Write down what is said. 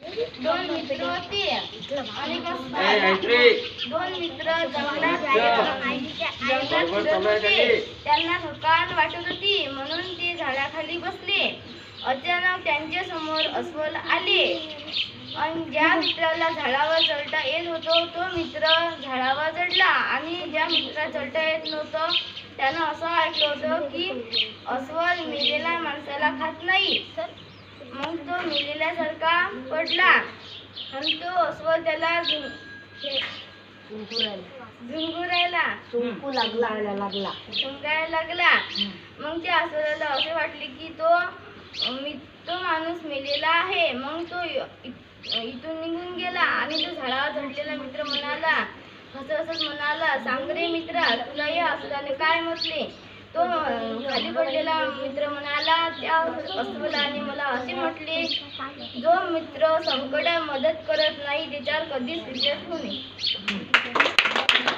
दोन मित्र होते आणि कसं ए, एंट्री. दोन मित्र जंगलात जंगलात फिरत होते. त्यांना. थकान वाटत होती म्हणून ते झाडाखाली बसले. अचानक त्यांच्यासमोर अस्वल आले. आणि ज्या मित्राला झाडावर चढता येत होतो तो मित्र झाडावर चढला. आणि ज्या मित्राला चढता येत नव्हतं त्यानं असं ऐकलं होतं की अस्वल मेलेल्या माणसाला खात नाही. मग तो मेलेल्यासारखा पडला. आणि तो अस्वल त्याला झुं- झुंगू राहिला चुंकू लागला लागला. झुंगायला लागला. मग त्या अस्वलाला असे वाटले की तो मी तो माणूस मेलेला आहे. मग तो इथून निघून गेला आणि तो झाडावर चढलेला मित्र म्हणाला हसत हसत म्हणाला सांग रे मित्रा तुला या अस्वलाने काय म्हटले? तो खाली पडलेला मित्र म्हणाला त्या अस्वलाने मला असे म्हटले जो मित्र संकटात मदत करत नाही त्याच्यावर कधीच विचार होणे नये.